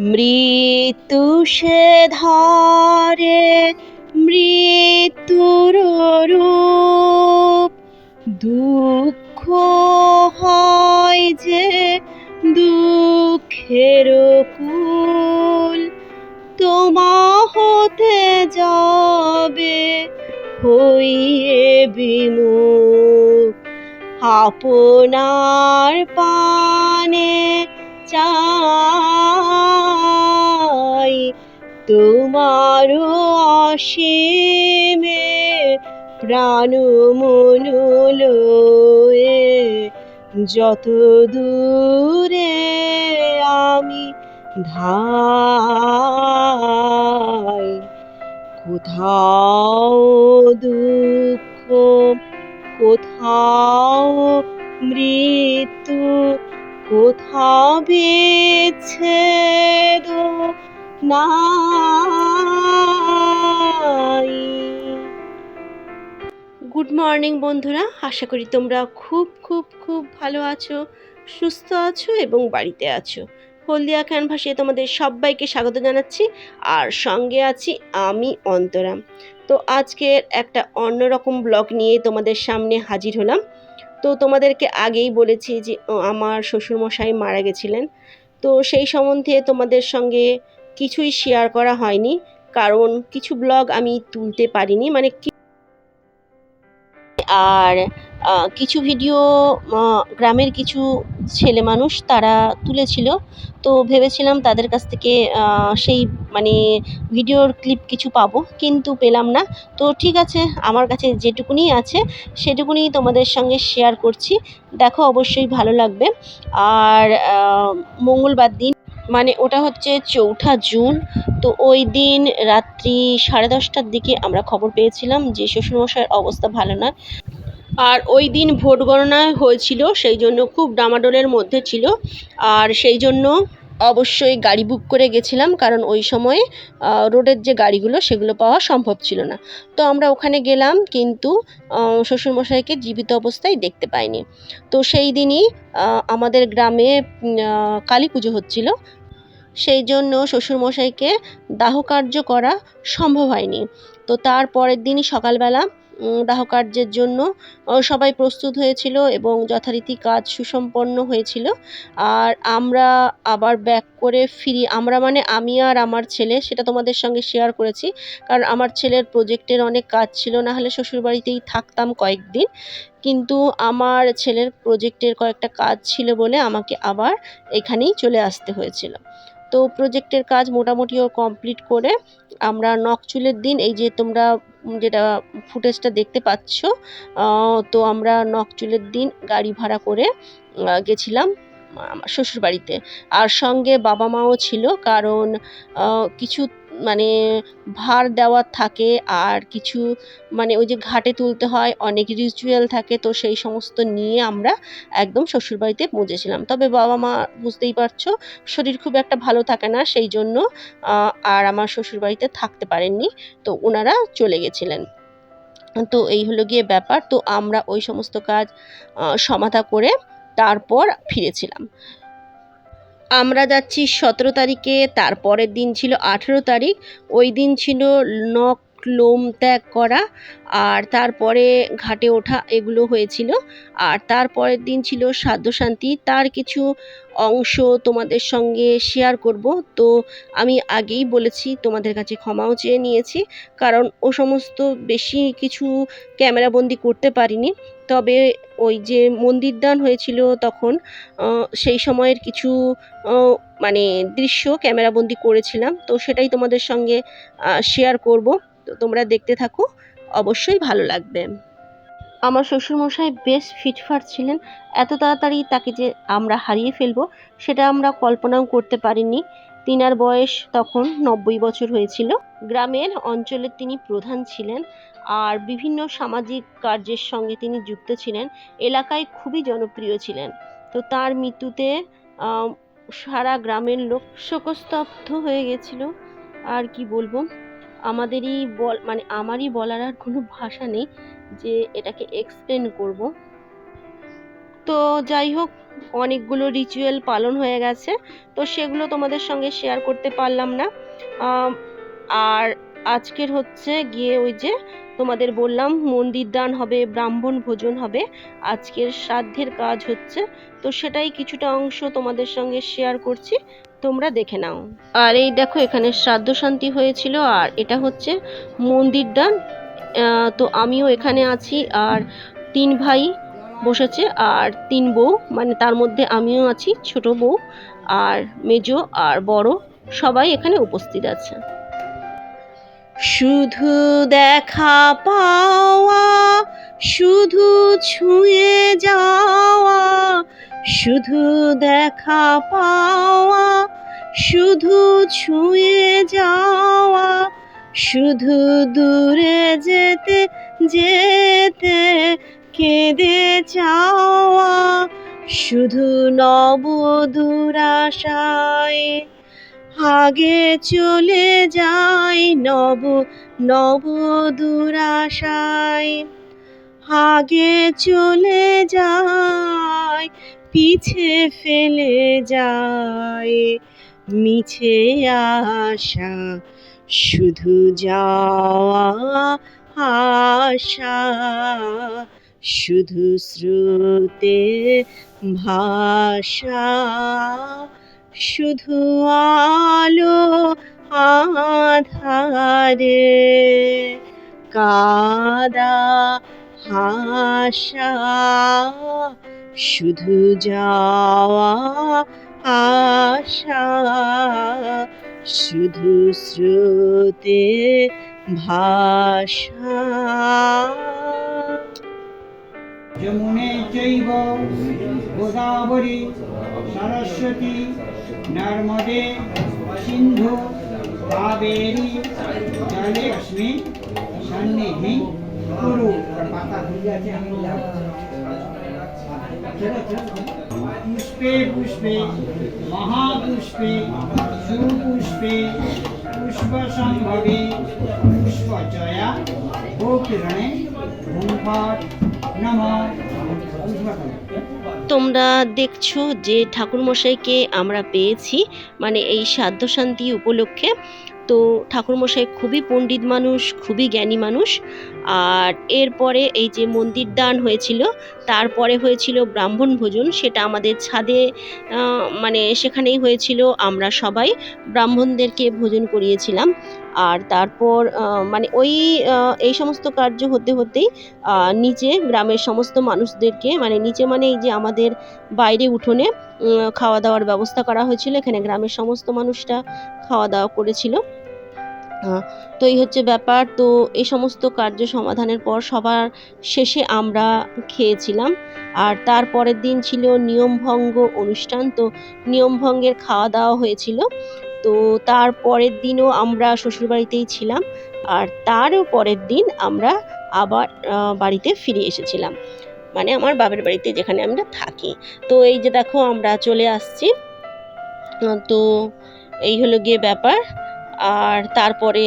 মৃত্যু সে ধরে, মৃত্যুর রূপ। দুঃখ হয় যে দুঃখের কুল তোমা হতে যাবে হইয়ে বিমুখ। আপনার পানে চাই তোমার অসীমে প্রাণ মনুলয়ে যত দূরে আমি ধাই, কোথাও দুঃখ, কোথাও মৃত্যু, কোথাও বিচ্ছেদ নাই মর্নিং বন্ধুরা, আশা করি তোমরা খুব খুব খুব ভালো আছো, সুস্থ আছো এবং বাড়িতে আছো। হলদিয়া ক্যানভাসে তোমাদের সবাইকে স্বাগত জানাচ্ছি, আর সঙ্গে আছি আমি অন্তরাম তো আজকের একটা অন্যরকম ব্লগ নিয়ে তোমাদের সামনে হাজির হলাম। তো তোমাদেরকে আগেই বলেছি যে আমার শ্বশুরমশাই মারা গেছিলেন। তো সেই সম্বন্ধে তোমাদের সঙ্গে কিছুই শেয়ার করা হয়নি, কারণ কিছু ব্লগ আমি তুলতে পারিনি মানে আর কিছু ভিডিও গ্রামের কিছু ছেলে মানুষ তারা তুলেছিল। তো ভেবেছিলাম তাদের কাছ থেকে সেই মানে ভিডিওর ক্লিপ কিছু পাবো, কিন্তু পেলাম না। তো ঠিক আছে, আমার কাছে যেটুকুনি আছে, সেটুকুনি তোমাদের সঙ্গে শেয়ার করছি। দেখো, অবশ্যই ভালো লাগবে। আর মঙ্গলবার দিন মানে ওটা হচ্ছে চৌঠা জুন। তো ওই দিন রাত্রি সাড়ে দশটার দিকে আমরা খবর পেয়েছিলাম যে শ্বশুরমশাইয়ের অবস্থা ভালো নয় আর ওই দিন ভোট গণনা হয়েছিল, সেই জন্য খুব ডামাডোলের মধ্যে ছিল। আর সেই জন্য অবশ্যই গাড়ি বুক করে গেছিলাম, কারণ ওই সময়ে রোডের যে গাড়িগুলো সেগুলো পাওয়া সম্ভব ছিল না। তো আমরা ওখানে গেলাম, কিন্তু শ্বশুরমশাইকে জীবিত অবস্থায় দেখতে পাইনি। তো সেই দিনই আমাদের গ্রামে কালী পুজো হচ্ছিল। সেই জন্য শ্বশুরমশাইকে দাহ কার্য করা সম্ভব হয়নি। তো তার পরের দিনই সকালবেলা উম, দাহ কার্যের জন্য সবাই প্রস্তুত হয়েছিল এবং যথারীতি কাজ সুসম্পন্ন হয়েছিল। আর আমরা আবার ব্যাক করে ফিরি আমরা মানে আমি আর আমার ছেলে সেটা তোমাদের সঙ্গে শেয়ার করেছি। কারণ আমার ছেলের প্রজেক্টের অনেক কাজ ছিল না হলে শ্বশুরবাড়িতেই থাকতাম কয়েকদিন। কিন্তু আমার ছেলের প্রজেক্টের কয়েকটা কাজ ছিল বলে আমাকে আবার এখানেই চলে আসতে হয়েছিল। তো প্রজেক্টের কাজ মোটামুটিও কমপ্লিট করে আমরা নকচুলের দিন, এই যে তোমরা যেটা ফুটেজটা দেখতে পাচ্ছ তো আমরা নকচুলের দিন গাড়ি ভাড়া করে গেছিলাম আমার শ্বশুরবাড়িতে। আর সঙ্গে বাবা মাও ছিল, কারণ কিছু মানে ভার দেওয়ার থাকে আর কিছু মানে ওই যে ঘাটে তুলতে হয়, অনেক রিচুয়াল থাকে, তো সেই সমস্ত নিয়ে আমরা একদম শ্বশুরবাড়িতে পৌঁছেছিলাম তবে বাবা মা বুঝতেই পারছ, শরীর খুব একটা ভালো থাকে না, সেই জন্য আর আমার শ্বশুরবাড়িতে থাকতে পারেননি, তো ওনারা চলে গেছিলেন। তো এই হলো গিয়ে ব্যাপার, তো আমরা ওই সমস্ত কাজ সমাধা করে তারপর ফিরেছিলাম। আমরা যাচ্ছি সতেরো তারিখে, তারপরের দিন ছিল আঠেরো তারিখ। ওই দিন ছিল নখ লোম ত্যাগ করা, আর তারপরে ঘাটে ওঠা এগুলো হয়েছিল। আর তারপরের দিন ছিল শান্তি। তার কিছু অংশ তোমাদের সঙ্গে শেয়ার করব। তো আমি আগেই বলেছি, তোমাদের কাছে ক্ষমাও চেয়ে নিয়েছি। কারণ ও সমস্ত বেশি কিছু ক্যামেরাবন্দি করতে পারিনি। তবে ওই যে মন্দির দান হয়েছিল তখন সেই সময়ের কিছু মানে দৃশ্য ক্যামেরাবন্দি করেছিলাম। তো সেটাই তোমাদের সঙ্গে শেয়ার করব। তো তোমরা দেখতে থাকো, অবশ্যই ভালো লাগবে। আমার শ্বশুরমশাই বেশ ফিটফাট ছিলেন। এত তাড়াতাড়ি তাকে যে আমরা হারিয়ে ফেলব, সেটা আমরা কল্পনাও করতে পারিনি। তিনার বয়স তখন নব্বই বছর হয়েছিল। গ্রামের অঞ্চলের তিনি প্রধান ছিলেন। আর বিভিন্ন সামাজিক কার্যের সঙ্গে তিনি যুক্ত ছিলেন, এলাকায় খুবই জনপ্রিয় ছিলেন। তো তার মৃত্যুতে সারা গ্রামের লোক শোকস্তব্ধ হয়ে গেছিল। আর কি বলব, আমাদেরই বল মানে আমারই বলার আর কোনো ভাষা নেই যে এটাকে এক্সপ্লেন করব। তো যাই হোক, অনেকগুলো রিচুয়াল পালন হয়ে গেছে। তো সেগুলো তোমাদের সঙ্গে শেয়ার করতে পারলাম না। আর আজকের হচ্ছে গিয়ে ওই যে তোমাদের বললাম, মন্দির দান হবে, ব্রাহ্মণ ভোজন হবে। আজকের শ্রাদ্ধের কাজ হচ্ছে, তো সেটাই কিছুটা অংশ তোমাদের সঙ্গে শেয়ার করছি। তোমরা দেখে নাও। আর এই দেখো, এখানে শ্রাদ্ধ শান্তি হয়েছিল, আর এটা হচ্ছে মন্দির দান। তো আমিও এখানে আছি, আর তিন ভাই বসেছে, আর তিন বউ মানে তার মধ্যে আমিও আছি, ছোট বউ, আর মেজো, আর বড় সবাই এখানে উপস্থিত আছে। শুধু দেখা পাওয়া, শুধু ছুঁয়ে যাওয়া, শুধু দেখা পাওয়া, শুধু ছুঁয়ে যাওয়া, শুধু দূরে যেতে যেতে কেঁদে যাওয়া, শুধু নব দুরাশায় আগে চলে যাই নব নব দুরাশায়। আগে চলে যায় পিছে ফেলে যায় মিছে আশা, শুধু যাওয়া আশা। শুধু স্রোতে ভাষা। শুধু আলো আধারে কাদা হাসা, শুধু যাওয়া আশা, শুধু স্রোতে ভাষা। যমুনে চৈব, গোদাবরী, সরস্বতী नर्मदे सिंधु कावेरी जलेक्ष्मी सन्निधि गुरु। पुष्पे पुष्पे, महापुष्पे, सुपुष्पे, पुष्पसंभवे पुष्पचया गोकिरणे भूपाठ नमः। তোমরা দেখছ যে ঠাকুরমশাইকে আমরা পেয়েছি মানে এই সাধ্য শান্তি উপলক্ষে। তো ঠাকুরমশাই খুবই পণ্ডিত মানুষ, খুবই জ্ঞানী মানুষ। আর এরপরে এই যে মন্দির দান হয়েছিল, তারপরে হয়েছিল ব্রাহ্মণ ভোজন, সেটা আমাদের ছাদে মানে সেখানেই হয়েছিল, আমরা সবাই ব্রাহ্মণদেরকে ভোজন করিয়েছিলাম। আর তারপর মানে ওই এই সমস্ত কার্য হতে হতেই নিচে গ্রামের সমস্ত মানুষদেরকে মানে নিচে মানে এই যে আমাদের বাইরে উঠোনে খাওয়া দাওয়ার ব্যবস্থা করা হয়েছিল। এখানে গ্রামের সমস্ত মানুষরা খাওয়া দাওয়া করেছিল। তো এই হচ্ছে ব্যাপার। তো এই সমস্ত কার্য সমাধানের পর সবার শেষে আমরা খেয়েছিলাম। আর তার পরের দিন ছিল নিয়মভঙ্গ অনুষ্ঠান। তো নিয়মভঙ্গের খাওয়া দাওয়া হয়েছিল। তো তার পরের দিনও আমরা শ্বশুরবাড়িতেই ছিলাম আর তারও পরের দিন আমরা আবার বাড়িতে ফিরে এসেছিলাম। মানে আমার বাবার বাড়িতে যেখানে আমরা থাকি। তো এই যে দেখো আমরা চলে আসছি। তো এই হলো গিয়ে ব্যাপার। আর তারপরে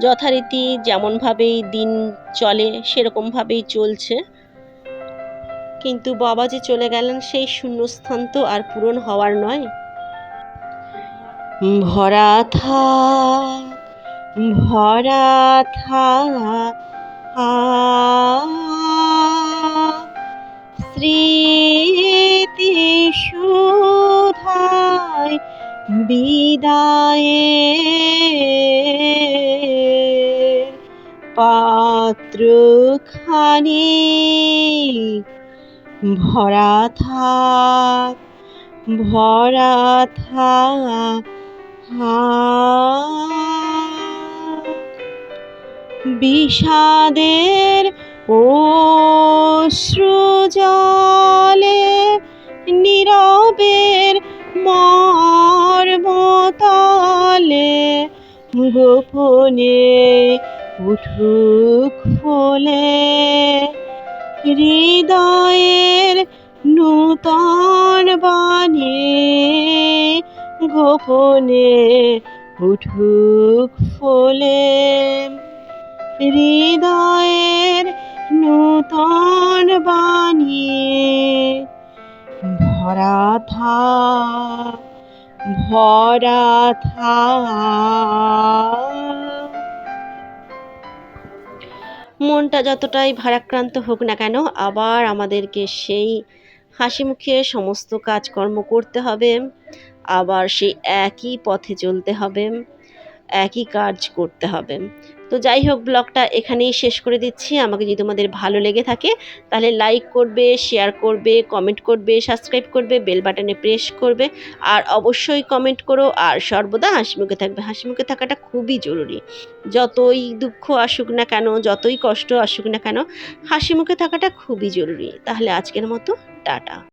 যথারীতি যেমনভাবেই দিন চলে সেরকমভাবেই চলছে। কিন্তু বাবা যে চলে গেলেন সেই শূন্যস্থান তো আর পূরণ হওয়ার নয়। ভরা থাক ভরা আ স্মৃতি সুধায় বিদায়ে পাত্রখানি ভরা থাক ভরা থাক বিষাদের অশ্রুজলে নীরবের মর্মতলে গোপনে উঠুক ফলে হৃদয়ের নূতন বাণী গোপনে উঠুক ফলে। হৃদয়ের নূতন বাণী ভরা থা ভরা থা। মনটা যতটাই ভারাক্রান্ত হোক না কেন, আবার আমাদেরকে সেই হাসি মুখে সমস্ত কাজকর্ম করতে হবে। আবার সেই একই পথে চলতে হবে, একই কাজ করতে হবে। তো যাই হোক, ব্লগটা এখানেই শেষ করে দিচ্ছি। আমাকে যদি তোমাদের ভালো লেগে থাকে, তাহলে লাইক করবে শেয়ার করবে কমেন্ট করবে সাবস্ক্রাইব করবে বেল বাটনে প্রেস করবে, আর অবশ্যই কমেন্ট করো। আর সর্বদা হাসি মুখে থাকবে। হাসি মুখে থাকাটা খুবই জরুরি। যতই দুঃখ আসুক না কেন, যতই কষ্ট আসুক না কেন, হাসি মুখে থাকাটা খুবই জরুরি। তাহলে আজকের মতো, টাটা।